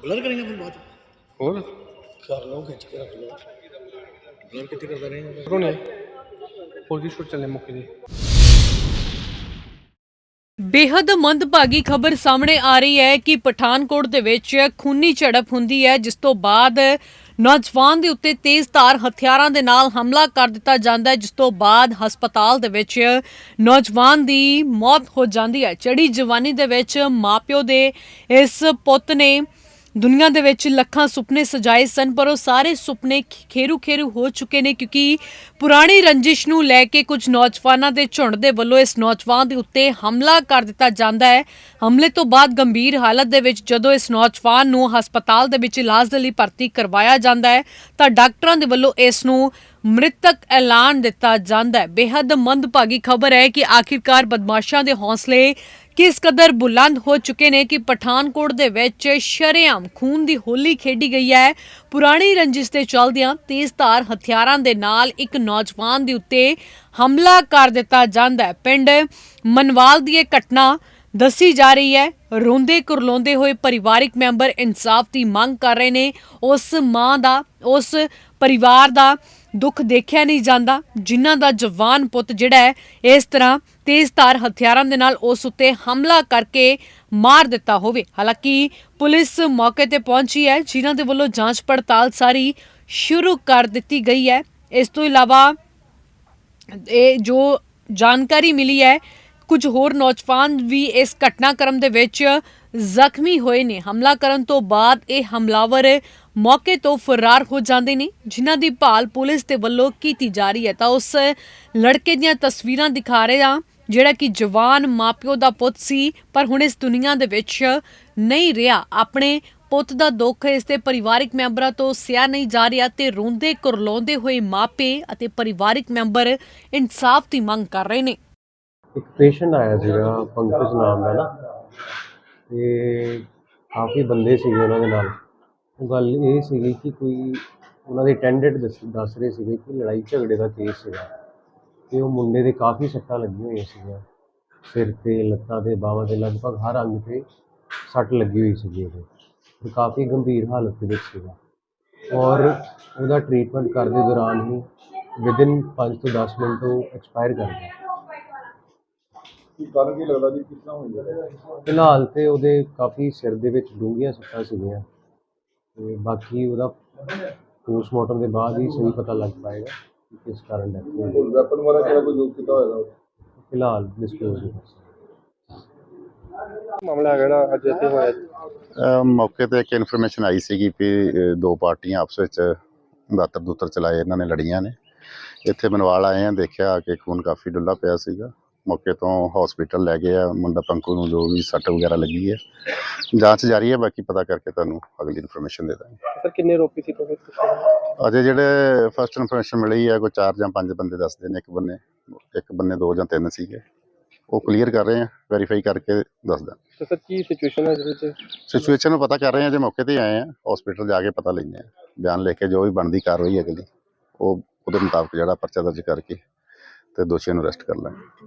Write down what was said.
Blur ਕरेंगे अपन बात ਹੋਰ? ਕਰ ਲਓ ਖਿੱਚ ਕੇ ਰੱਖ ਲਓ। ਬਲਰ ਕਿੱਥੇ ਕਰਦਾ ਰਹੇ ਕਰੋ ਨੇ ਹੋਰ ਕੀ ਸ਼ੂਟ ਚੱਲੇ ਮੁੱਕੇ ਦੀ ਬੇहद ਮੰਦਭਾਗੀ ਖਬਰ ਸਾਹਮਣੇ ਆ ਰਹੀ ਹੈ ਕਿ ਪਠਾਨਕੋਟ ਦੇ ਵਿੱਚ ਖੂਨੀ ਝੜਪ ਹੁੰਦੀ ਹੈ ਜਿਸ ਤੋਂ ਬਾਅਦ ਨੌਜਵਾਨ ਦੇ ਉੱਤੇ ਤੇਜ਼ ਧਾਰ ਹਥਿਆਰਾਂ ਦੇ ਨਾਲ ਹਮਲਾ ਕਰ ਦਿੱਤਾ ਜਾਂਦਾ ਹੈ, ਜਿਸ ਤੋਂ ਬਾਅਦ ਹਸਪਤਾਲ ਦੇ ਵਿੱਚ ਨੌਜਵਾਨ ਦੀ ਮੌਤ ਹੋ ਜਾਂਦੀ ਹੈ। ਚੜੀ ਜਵਾਨੀ ਦੇ ਵਿੱਚ ਮਾਪਿਓ ਦੇ ਇਸ ਪੁੱਤ ਨੇ ਦੁਨੀਆ ਦੇ ਵਿੱਚ ਲੱਖਾਂ ਸੁਪਨੇ ਸਜਾਏ ਸਨ, ਪਰ ਉਹ ਸਾਰੇ ਸੁਪਨੇ ਖੇਰੂ ਖੇਰੂ ਹੋ ਚੁੱਕੇ ਨੇ ਕਿਉਂਕਿ ਪੁਰਾਣੀ ਰੰਜਿਸ਼ ਨੂੰ ਲੈ ਕੇ ਕੁਝ ਨੌਜਵਾਨਾਂ ਦੇ ਝੁੰਡ ਦੇ ਵੱਲੋਂ ਇਸ ਨੌਜਵਾਨ ਦੇ ਉੱਤੇ ਹਮਲਾ ਕਰ ਦਿੱਤਾ ਜਾਂਦਾ ਹੈ। ਹਮਲੇ ਤੋਂ ਬਾਅਦ ਗੰਭੀਰ ਹਾਲਤ ਦੇ ਵਿੱਚ ਜਦੋਂ ਇਸ ਨੌਜਵਾਨ ਨੂੰ ਹਸਪਤਾਲ ਦੇ ਵਿੱਚ ਇਲਾਜ ਦੇ ਲਈ ਭਰਤੀ ਕਰਵਾਇਆ ਜਾਂਦਾ ਹੈ, ਤਾਂ ਡਾਕਟਰਾਂ ਦੇ ਵੱਲੋਂ ਇਸ ਨੂੰ ਮ੍ਰਿਤਕ ਐਲਾਨ ਦਿੱਤਾ ਜਾਂਦਾ ਹੈ। ਬੇहद ਮੰਦਭਾਗੀ ਖਬਰ ਹੈ ਕਿ ਆਖਿਰਕਾਰ ਬਦਮਾਸ਼ਾਂ ਦੇ ਹੌਸਲੇ ਕਿਸ ਕਦਰ ਬੁਲੰਦ ਹੋ ਚੁੱਕੇ ਨੇ ਕਿ ਪਠਾਨਕੋਟ ਦੇ ਵਿੱਚ ਸ਼ਰੇਆਮ ਖੂਨ ਦੀ ਹੋਲੀ ਖੇਡੀ ਗਈ ਹੈ। ਪੁਰਾਣੀ ਰੰਜਿਸ਼ ਦੇ ਚਲਦਿਆਂ ਤੇਜ਼ਧਾਰ ਹਥਿਆਰਾਂ ਦੇ ਨਾਲ ਇੱਕ ਨੌਜਵਾਨ ਦੇ ਉੱਤੇ ਹਮਲਾ ਕਰ ਦਿੱਤਾ ਜਾਂਦਾ ਹੈ। ਪਿੰਡ ਮਨਵਾਲ ਦੀ ਇਹ ਘਟਨਾ ਦੱਸੀ ਜਾ ਰਹੀ ਹੈ। ਰੋਂਦੇ ਕੁਰਲਾਉਂਦੇ ਹੋਏ ਪਰਿਵਾਰਿਕ ਮੈਂਬਰ ਇਨਸਾਫ ਦੀ ਮੰਗ ਕਰ ਰਹੇ ਨੇ। ਉਸ ਮਾਂ ਦਾ, ਉਸ ਪਰਿਵਾਰ ਦਾ ਦੁੱਖ ਦੇਖਿਆ ਨਹੀਂ ਜਾਂਦਾ, ਜਿਨ੍ਹਾਂ ਦਾ ਜਵਾਨ ਪੁੱਤ ਜਿਹੜਾ ਹੈ, ਇਸ ਤਰ੍ਹਾਂ ਤੇਜ਼ਧਾਰ ਹਥਿਆਰਾਂ ਦੇ ਨਾਲ ਉਸ ਉੱਤੇ ਹਮਲਾ ਕਰਕੇ ਮਾਰ ਦਿੱਤਾ ਹੋਵੇ। ਹਾਲਾਂਕਿ ਪੁਲਿਸ ਮੌਕੇ ਤੇ ਪਹੁੰਚੀ ਹੈ, ਜਿਨ੍ਹਾਂ ਦੇ ਵੱਲੋਂ ਜਾਂਚ ਪੜਤਾਲ ਸਾਰੀ ਸ਼ੁਰੂ ਕਰ ਦਿੱਤੀ ਗਈ ਹੈ। ਇਸ ਤੋਂ ਇਲਾਵਾ ਇਹ ਜੋ ਜਾਣਕਾਰੀ ਮਿਲੀ ਹੈ ਕੁਝ ਹੋਰ ਨੌਜਵਾਨ ਵੀ ਇਸ ਘਟਨਾਕ੍ਰਮ ਦੇ ਵਿੱਚ ਜ਼ਖਮੀ ਹੋਏ ਨੇ। ਹਮਲਾ ਕਰਨ ਤੋਂ ਬਾਅਦ ਇਹ ਹਮਲਾਵਰ ਮੌਕੇ ਤੋਂ ਫਰਾਰ ਹੋ ਜਾਂਦੇ ਨੇ, ਜਿਨ੍ਹਾਂ ਦੀ ਭਾਲ ਪੁਲਿਸ ਦੇ ਵੱਲੋਂ ਕੀਤੀ ਜਾ ਰਹੀ ਹੈ। ਤਾਂ ਉਸ ਲੜਕੇ ਦੀਆਂ ਤਸਵੀਰਾਂ ਦਿਖਾ ਰਹੇ ਹਾਂ, ਜਿਹੜਾ ਕਿ ਜਵਾਨ ਮਾਪਿਓ ਦਾ ਪੁੱਤ ਸੀ, ਪਰ ਹੁਣ ਇਸ ਦੁਨੀਆ ਦੇ ਵਿੱਚ ਨਹੀਂ ਰਿਹਾ। ਆਪਣੇ ਪੁੱਤ ਦਾ ਦੁੱਖ ਇਸ ਦੇ ਪਰਿਵਾਰਿਕ ਮੈਂਬਰਾਂ ਤੋਂ ਸਿਆ ਨਹੀਂ ਜਾ ਰਿਹਾ ਤੇ ਰੋਂਦੇ ਕੁਰਲਾਉਂਦੇ ਹੋਏ ਮਾਪੇ ਅਤੇ ਪਰਿਵਾਰਿਕ ਮੈਂਬਰ ਇਨਸਾਫ ਦੀ ਮੰਗ ਕਰ ਰਹੇ ਨੇ। ਇੱਕ ਪੇਸ਼ੈਂਟ ਆਇਆ ਸੀਗਾ, ਪੰਕਜ ਨਾਮ ਦਾ ਨਾ। ਤੇ ਕਾਫੀ ਬੰਦੇ ਸੀਗੇ ਉਹਨਾਂ ਦੇ ਨਾਲ। ਉਹ ਗੱਲ ਇਹ ਸੀਗੀ ਕਿ ਕੋਈ ਉਹਨਾਂ ਦੇ ਅਟੈਂਡੈਂਟ ਦੱਸ ਰਹੇ ਸੀਗੇ ਕਿ ਲੜਾਈ ਝਗੜੇ ਦਾ ਕੇਸ ਸੀਗਾ। ਤੇ ਉਹ ਮੁੰਡੇ ਦੇ ਕਾਫੀ ਸੱਟਾਂ ਲੱਗੀਆਂ ਹੋਈਆਂ ਸੀਗੀਆਂ। ਸਿਰ ਤੇ, ਲੱਤਾਂ ਤੇ, ਬਾਹਾਂ ਤੇ, ਲਗਭਗ ਹਰ ਅੰਗ ਤੇ ਸੱਟ ਲੱਗੀ ਹੋਈ ਸੀਗੀ ਉਹਦੇ। ਤੇ ਕਾਫੀ ਗੰਭੀਰ ਹਾਲਤ ਦੇ ਵਿੱਚ ਸੀਗਾ। ਔਰ ਉਹਦਾ ਟ੍ਰੀਟਮੈਂਟ ਕਰਦੇ ਦੌਰਾਨ ਹੀ ਵਿਦਿਨ 5 ਤੋਂ 10 ਮਿੰਟ ਉਹ ਐਕਸਪਾਇਰ ਕਰ ਗਿਆ। ਕੀ ਕਾਰਨ ਕੀ ਲੱਗਦਾ ਜੀ ਕਿਸ ਤਰ੍ਹਾਂ ਹੋਈ ਹੈ? ਫਿਲਹਾਲ ਤੇ ਉਹਦੇ ਕਾਫੀ ਸਿਰ ਦੇ ਵਿੱਚ ਡੂੰਘੀਆਂ ਸੱਟਾਂ ਸੀਗੀਆਂ ਤੇ ਬਾਕੀ ਉਹਦਾ ਪੋਸਟਮਾਰਟਮ ਦੇ ਬਾਅਦ ਹੀ ਸਹੀ ਪਤਾ ਲੱਗ ਪਾਏਗਾ ਕਿ ਕਿਸ ਕਾਰਨ ਡੈਥ ਹੋਈ ਕੋਈ ਵੈਪਨ ਵਾਲਾ ਕਿਹੜਾ ਕੋਈ ਯੂਜ਼ ਕੀਤਾ ਹੋਏਗਾ ਫਿਲਹਾਲ ਡਿਸਕਲੋਜ਼ ਨਹੀਂ ਹੋ ਸਕਦਾ ਮਾਮਲਾ ਜਿਹੜਾ ਅੱਜ ਇੱਥੇ ਹੋਇਆ। ਅਹ ਮੌਕੇ ਤੇ ਇੱਕ ਇਨਫੋਰਮੇਸ਼ਨ ਆਈ ਸੀਗੀ ਕਿ ਅਹ ਦੋ ਪਾਰਟੀਆਂ ਆਪਸ ਵਿੱਚ ਦਾਤਰ ਦੂਤਰ ਚਲਾਏ ਇਹਨਾਂ ਨੇ ਲੜੀਆਂ ਨੇ। ਇੱਥੇ ਮਨਵਾਲ ਆਏ ਆ ਦੇਖਿਆ ਕਿ ਖੂਨ ਕਾਫੀ ਡੁੱਲਾ ਪਿਆ ਸੀਗਾ। ਮੌਕੇ ਤੋਂ ਹਸਪੀਟਲ ਲੈ ਗਏ ਆ ਮੁੰਡਾ ਪੰਕੂ ਨੂੰ ਜੋ ਵੀ ਸੱਟ ਵਗੈਰਾ ਲੱਗੀ ਹੈ। ਜਾਂਚ ਜਾਰੀ ਹੈ ਬਾਕੀ ਪਤਾ ਕਰਕੇ ਤੁਹਾਨੂੰ ਅਗਲੀ ਇਨਫੋਰਮੇਸ਼ਨ ਦੇ ਦਾਂਗੇ। ਸਰ ਕਿੰਨੇ ਰੋਪੀ ਸੀ ਤੁਹਾਨੂੰ ਤੁਸੀਂ ਅਜੇ ਜਿਹੜੇ ਫਸਟ ਇਨਫੋਰਮੇਸ਼ਨ ਮਿਲੀ ਹੈ ਕੋਈ ਚਾਰ ਜਾਂ ਪੰਜ ਬੰਦੇ ਦੱਸਦੇ ਨੇ ਇੱਕ ਬੰਨੇ ਇੱਕ ਬੰਨੇ ਦੋ ਜਾਂ ਤਿੰਨ ਸੀਗੇ। ਉਹ ਕਲੀਅਰ ਕਰ ਰਹੇ ਆ ਵੈਰੀਫਾਈ ਕਰਕੇ ਦੱਸਦਾ ਸਰ ਕੀ ਸਿਚੁਏਸ਼ਨ ਹੈ ਜਿਹਦੇ ਵਿੱਚ? ਸਿਚੁਏਸ਼ਨ ਨੂੰ ਪਤਾ ਕਰ ਰਹੇ ਹਾਂ ਜੇ ਮੌਕੇ ਤੇ ਆਏ ਆ ਹਸਪੀਟਲ ਜਾ ਕੇ ਪਤਾ ਲੈਂਦੇ ਆ। ਬਿਆਨ ਲਿਖ ਕੇ ਜੋ ਵੀ ਬਣਦੀ ਕਾਰਵਾਈ ਅਗਲੀ ਉਹ ਉਹਦੇ ਮੁਤਾਬਕ ਜਿਹੜਾ ਪਰਚਾ ਦਰਜ ਕਰਕੇ ਤੇ ਦੋਸ਼ੀਆਂ ਨੂੰ ਅਰੈਸਟ ਕਰ ਲਾਂਗੇ।